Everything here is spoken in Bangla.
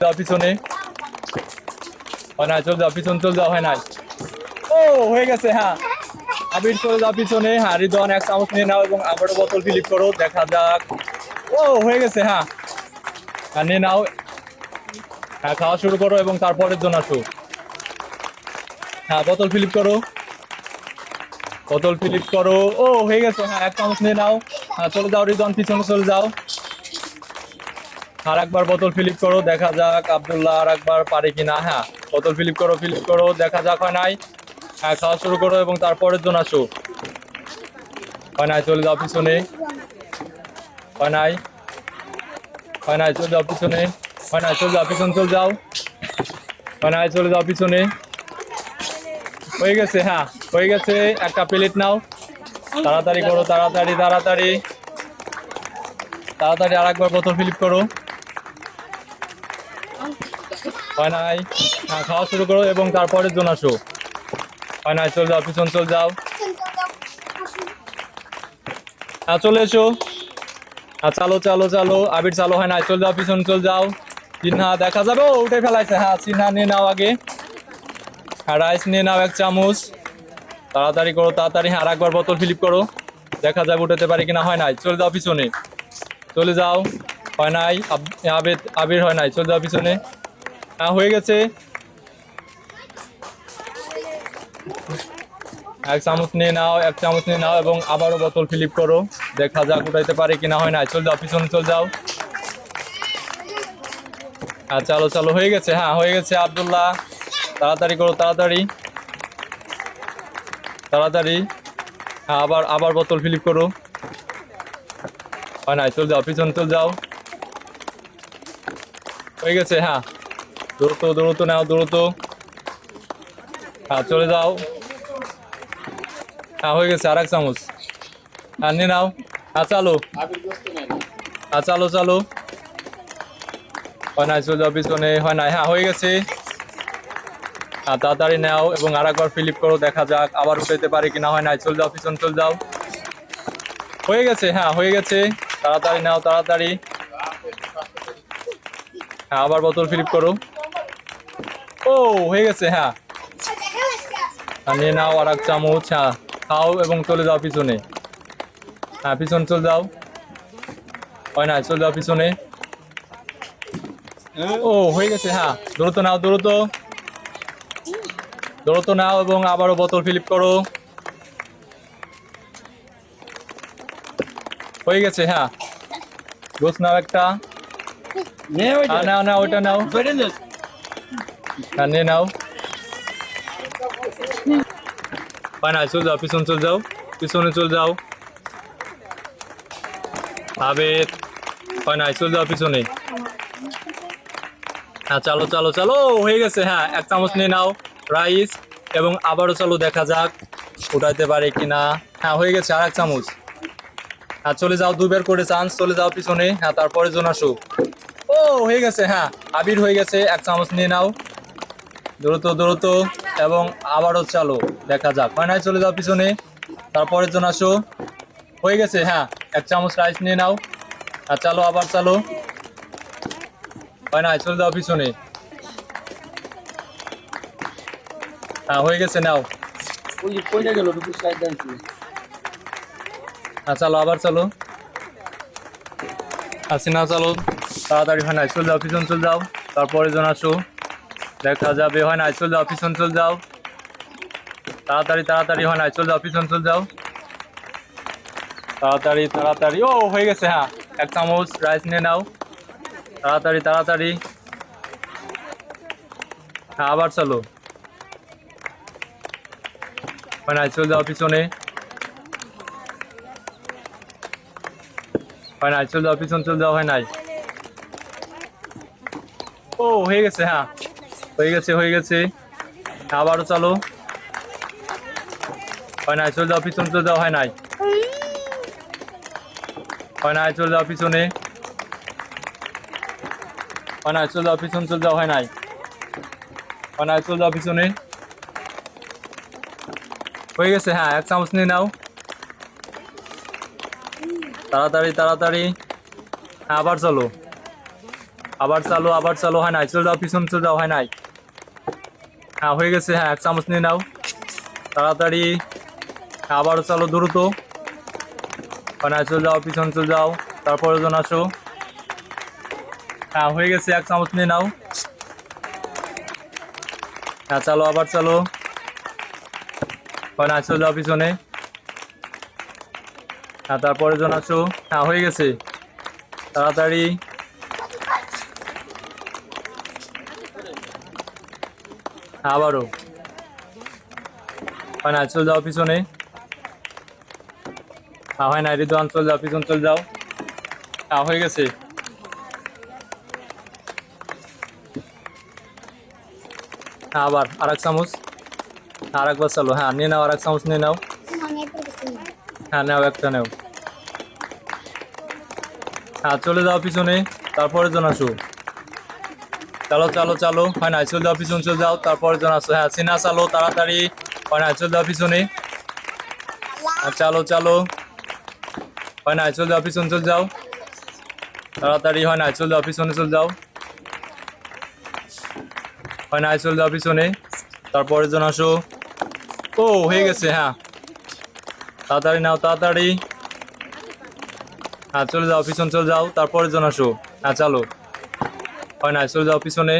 যাও পিছনে। নাই, চলে যাও, পিছন, চলে যাও, হয় নাই। ও, হয়ে গেছে হ্যাঁ। আবির, চলে যাও পিছনে হ্যাঁ এক চামচ নিয়ে নাও এবং আবারও বোতল ফিলিপ করো, দেখা যাক। ও, হয়ে গেছে হ্যাঁ। হ্যাঁ নিয়ে নাও। হ্যাঁ খাওয়া শুরু করো এবং তারপরের জন্য আসো। হ্যাঁ বোতল ফিলিপ করো। বোতল ফিলিপ করো। ও, হয়ে গেছে হ্যাঁ এক চামচ নিয়ে নাও। হ্যাঁ চলে যাও রিদন পিছনে চলে যাও। আর একবার বোতল ফিলিপ করো, দেখা যাক আবদুল্লাহ আর একবার পারে কিনা। হ্যাঁ বোতল ফিলিপ করো ফিলিপ করো, দেখা যাক হয় নাই। হ্যাঁ খাওয়া শুরু করো এবং তারপরের জন্য আসো। হয় নাই, চলে যাও পিছনে। হয় নাই হয় নাই, চলে যাও পিছনে। হয় নাই, চলে যাও, পিছনে চলে যাও। হয় নাই, চলে যাও পিছনে। হয়ে গেছে হ্যাঁ হয়ে গেছে, একটা প্লেট নাও। তাড়াতাড়ি করো, তাড়াতাড়ি তাড়াতাড়ি। তাড়াতাড়ি আর একবার বোতল ফিলিপ করো। হয় নাই? হ্যাঁ খাওয়া শুরু করো এবং তারপরের জন্য আসো। হয় নাই, চল যাও, পিছন চলে যাও। হ্যাঁ চলে এসো। হ্যাঁ চালো চালো চালো। আবির চালো হয় নাই, চল যাও, পিছন চলে যাও। চিহ্না দেখা যাবে উঠে ফেলাইছে। হ্যাঁ চিহ্না নিয়ে নাও আগে। হ্যাঁ রাইস নিয়ে নাও এক চামচ। তাড়াতাড়ি করো, তাড়াতাড়ি। হ্যাঁ একবার বোতল ফিলিপ করো। দেখা যাবে, উঠাতে পারি কিনা, হয় নাই। চলে যাও পিছনে। চলে যাও। হয় নাই, আব- আবির আবির হয় নাই, চলে যাও পিছনে। হ্যাঁ গেছে। এক চামচ নিয়ে নাও, এক চামচ নিয়ে নাও এবং আবারও বোতল ফিলিপ করো। দেখা যাক উঠাইতে পারে কিনা হয় নাই। চলে যাও, পিছনে চলে যাও। হ্যাঁ চালো চালো, হয়ে গেছে হ্যাঁ হয়ে গেছে, আব্দুল্লাহ। তাড়াতাড়ি করো, তাড়াতাড়ি। তাড়াতাড়ি। হ্যাঁ আবার আবার বোতল ফিলিপ করো। হয় নাই, চলে যাও, পিছনে চলে যাও। হয়ে গেছে হ্যাঁ। দ্রুত দ্রুত নাও, দ্রুত। হ্যাঁ চলে যাও। হ্যাঁ হয়ে গেছে আর এক চামচ। হ্যাঁ নিয়ে নাও। হ্যাঁ চালো। হ্যাঁ চালো চালো। হয় নাই চলে যাও পিছনে হয় নাই। হ্যাঁ হয়ে গেছে। হ্যাঁ তাড়াতাড়ি নাও এবং আর একবার ফিলিপ করো, দেখা যাক আবার উঠাইতে পারে কিনা। হয় নাই, চলে যাও, পিছন, চলে যাও। হয়ে গেছে হ্যাঁ হয়ে গেছে। তাড়াতাড়ি নাও, তাড়াতাড়ি। হ্যাঁ আবার বোতল ফিলিপ করো। ও হয়ে গেছে হ্যাঁ। নিয়ে নাও আর এক চামচ হ্যাঁ। খাও এবং চলে যাও পিছনে। হ্যাঁ পিছন চলে যাও। হয় না চলে যাও পিছনে। ও হয়ে গেছে হ্যাঁ। দ্রুত নাও দ্রুত। দ্রুত নাও এবং আবারও বোতল ফিলিপ করো। হয়ে গেছে হ্যাঁ। গোস নাও একটা। হ্যাঁ নাও নাও ওইটা নাও। নিয়ে নাও। না চলে যাও, পিছন চলে যাও, পিছনে চলে যাও। আবেদ না চলে যাও পিছনে। হ্যাঁ চালো চালো চালো, হয়ে গেছে হ্যাঁ এক চামচ নিয়ে নাও, রাইস, এবং আবারও চলো, দেখা যাক, উঠাইতে পারে কিনা। হ্যাঁ হয়ে গেছে, আর এক চামচ। হ্যাঁ চলে যাও দুবার করে চান্স চলে যাও পিছনে। হ্যাঁ তারপরে জন আসো ও, হয়ে গেছে হ্যাঁ আবির হয়ে গেছে, এক চামচ নিয়ে নাও। দ্রুত দ্রুত এবং আবারও চালো। দেখা যাক। হয় নাই চলে যাও পিছনে। তারপরের জন আসো। হয়ে গেছে হ্যাঁ। এক চামচ রাইস নিয়ে নাও। আর চালো আবার চালো। হয় নাই চলে যাও পিছনে। হ্যাঁ হয়ে গেছে নাও। হ্যাঁ চালো আবার চালো। আসি না চালো। তাড়াতাড়ি হয় নাই চলে যাও পিছন চলে যাও। তারপরে জন আসো। দেখা যাবে, হয় নাই চলে যাও, পিছন চলে যাও। তাড়াতাড়ি তাড়াতাড়ি, হয় নাই চলে যাও, পিছন চলে যাও। তাড়াতাড়ি তাড়াতাড়ি, ও, হয়ে গেছে হ্যাঁ এক চামচ রাইস নিয়ে নাও। তাড়াতাড়ি তাড়াতাড়ি। হ্যাঁ আবার চলো। হয় নাই চলে যাও পিছনে। হয় নাই চলে যাও, পিছন চলে যাও, হয় নাই। ও, হয়ে গেছে হ্যাঁ। হয়ে গেছে হয়ে গেছে। আবারও চালো। হয় নাই, চলে যাও পিছন, চলে যাও, হয় নাই। হয় নাই, চলে যাও পিছনে। হয় নাই, চলে যাও পিছন, চলে যাও, হয় নাই। হয় নাই, চলে যাও পিছনে। হয়ে গেছে হ্যাঁ এক চামচ নিয়ে নাও। তাড়াতাড়ি তাড়াতাড়ি। হ্যাঁ আবার চলো। আবার চালো আবার চালো, হয় নাই, চলে যাও পিছন, চলে যাও, হয় নাই। হ্যাঁ হয়ে গেছে হ্যাঁ এক চামচ নিয়ে নাও। তাড়াতাড়ি আবারও চালো দ্রুত। নাই চলে যাও, পিছন চলে যাও, তারপরে জন আসো। হ্যাঁ হয়ে গেছে, এক চামচ নিয়ে নাও। হ্যাঁ চালো, আবার চালো। নাই চলে যাও পিছনে। হ্যাঁ তারপরে জন আসো। হ্যাঁ হয়ে গেছে। তাড়াতাড়ি আবারও। হয় না, চলে যাও পিছনে। হ্যাঁ না রিদওয়ান চলে যাও, পিছন চলে যাও। হ্যাঁ হয়ে গেছে। আবার আর এক চামচ। আর একবার চালো হ্যাঁ নিয়ে নাও আর এক চামচ নিয়ে নাও। হ্যাঁ নাও, একটা নাও। হ্যাঁ চলে যাও পিছনে তারপরে জন চালো চালো চালো। হয় না চলে যাও পিছনে চলে যাও তারপরে হ্যাঁ সিনা, চালো, তাড়াতাড়ি। হয় না চলে যাও পিছনে। চালো চালো। হয় না চলে যাও পিছনে চলে যাও। তাড়াতাড়ি, হয় না চলে যাও পিছনে চলে যাও। হয় না চলে যাও পিছনে। তারপরে জন আসো। ও, হয়ে গেছে হ্যাঁ। তাড়াতাড়ি নাও, তাড়াতাড়ি। হ্যাঁ চলে যাও, পিছন চলে যাও। তারপরে জন আসো। হ্যাঁ চালো। হয় না চলে যাও পিছনে।